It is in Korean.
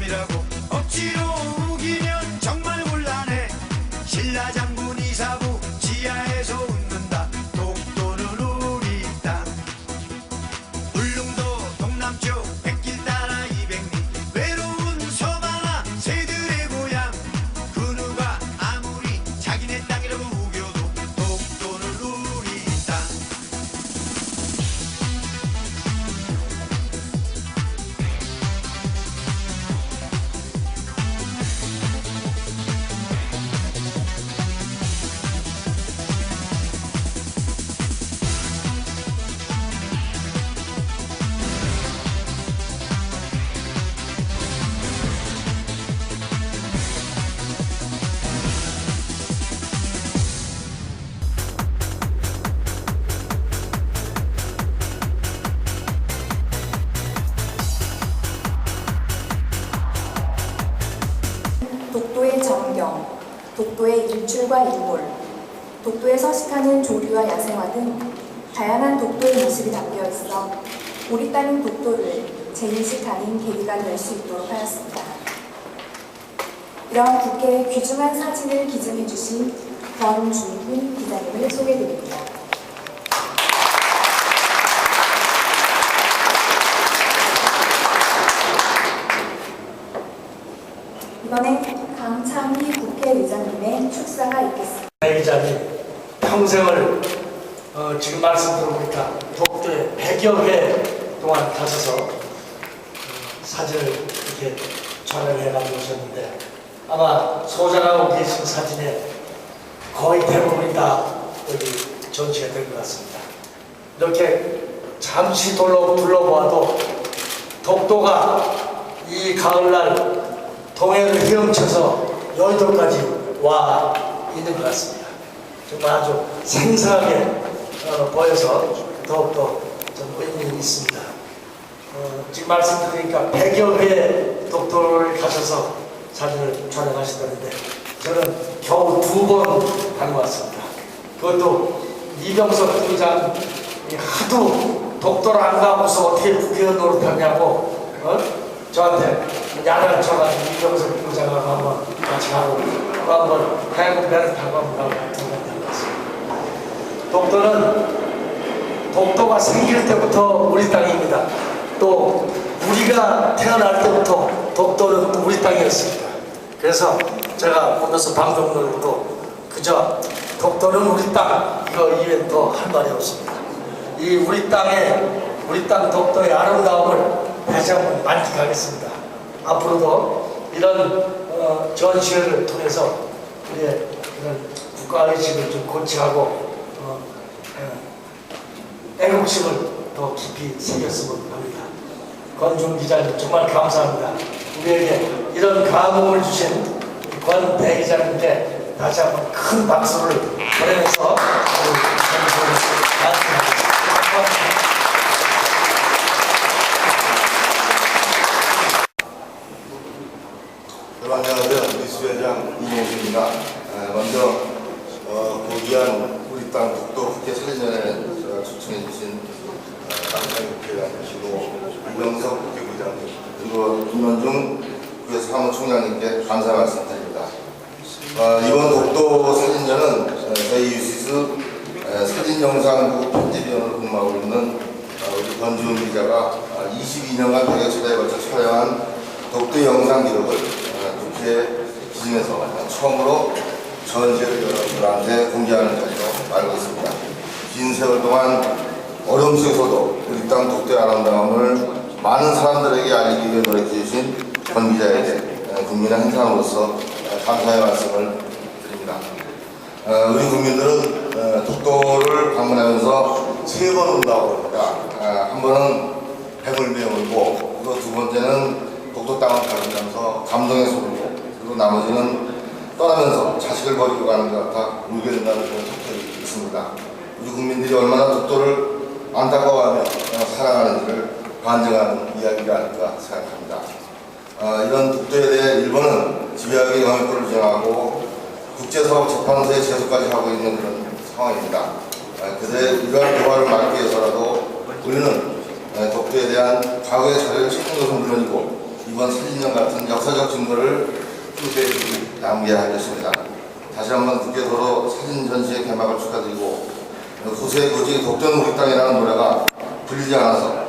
섬이라고 억 독도의 정경, 독도의 일출과 일몰, 독도에 서식하는 조류와 야생화 등 다양한 독도의 모습이 담겨 있어 우리 땅인 독도를 재인식하는 계기가 될 수 있도록 하였습니다. 이런 국회의 귀중한 사진을 기증해 주신 권준훈 기자님을 소개드립니다. 이번엔 축사가 있겠습니다. 배 기자님 평생을 어, 지금 말씀 들어보니까 독도에 100여 회 동안 가셔서 어, 사진을 이렇게 촬영해 가지고 오셨는데 아마 소장하고 계신 사진에 거의 대부분이 다 여기 전시가 될것 같습니다. 이렇게 잠시 돌로 둘러보아도 독도가 이 가을날 동해를 헤엄쳐서 여의도까지 와 있는 것 같습니다. 정말 아주 생생하게 어, 보여서 더욱더 좀 의미 있습니다. 어, 지금 말씀드리니까 100여 회 독도를 가셔서 사진을 촬영하시다는데 저는 겨우 두 번 다녀왔습니다. 그것도 이병석 부장이 하도 독도를 안 가고서 어떻게 국회의원 노릇하냐고 어? 저한테 야단을 쳐가지고 이병석 부장하고 한번 같이 가고 또 한번 해군 배를 타고 한번 다녀왔습니다. 독도는 독도가 생길 때부터 우리 땅입니다. 또 우리가 태어날 때부터 독도는 우리 땅이었습니다. 그래서 제가 오면서 방송을 또 그저 독도는 우리 땅 이거 이외에 또할 말이 없습니다. 이 우리 땅에 우리 땅 독도의 아름다움을 다시 한번 만끽하겠습니다. 앞으로도 이런 어, 전시회를 통해서 우리의 그런 국가 의식을 좀 고취하고 어, 예, 애국심을 더 깊이 새겼으면 합니다. 권중 기자님 정말 감사합니다. 우리에게 이런 감흥을 주신 권 대기자님께 다시 한번 큰 박수를 보내면서. 감사합니다. 여러분 안녕하세요. 미수회장 이용수입니다. 아, 먼저 어, 고귀한 우리 땅 독도 국회 사진전에 초청해 주신 남창희 국회의장님이시고 이병석 국회의장님 그리고 김원중 국회 사무총장님께 감사 말씀드립니다. 어, 이번 독도 사진전은 어, 저희 유시스 어, 사진영상부 편집위원으로 근무하고 있는 어, 우리 권지훈 기자가 22년간 100여 차례에 걸쳐 촬영한 독도 영상 기록을 어, 국회 기준에서 처음으로 전시를 여러분들한테 공개하는 자리로 알고 있습니다. 긴 세월 동안 어려움 속에서도 우리 땅 독도의 아름다움을 많은 사람들에게 알리기 위해 노력해 주신 권 기자에게 어, 국민의 행사로서 어, 감사의 말씀을 드립니다. 어, 우리 국민들은 어, 독도를 방문하면서 세 번 온다고 합니다. 아, 한 번은 해물매 울고 그리고 두 번째는 독도 땅을 가르면서 감동에서 울고 그리고 나머지는 떠나면서 자식을 버리고 가는 것 같아 울게 된다는 그런 속설이 있습니다. 우리 국민들이 얼마나 독도를 안타까워하며 어, 사랑하는지를 반증하는 이야기가 아닐까 생각합니다. 아, 이런 독도에 대해 일본은 집요하게 영향권을 주장하고 국제사법재판소에 제소까지 하고 있는 그런 상황입니다. 아, 그들의 이러한 도발을 막기 위해서라도 우리는 아, 독도에 대한 과거의 자료를 찾는 것은 물론이고 이번 사진전 같은 역사적 증거를 후세에 남겨야겠습니다. 다시 한번 국회도로 사진 전시회 개막을 축하드리고 후세 고지 독도는 우리 땅이라는 노래가 불리지 않아서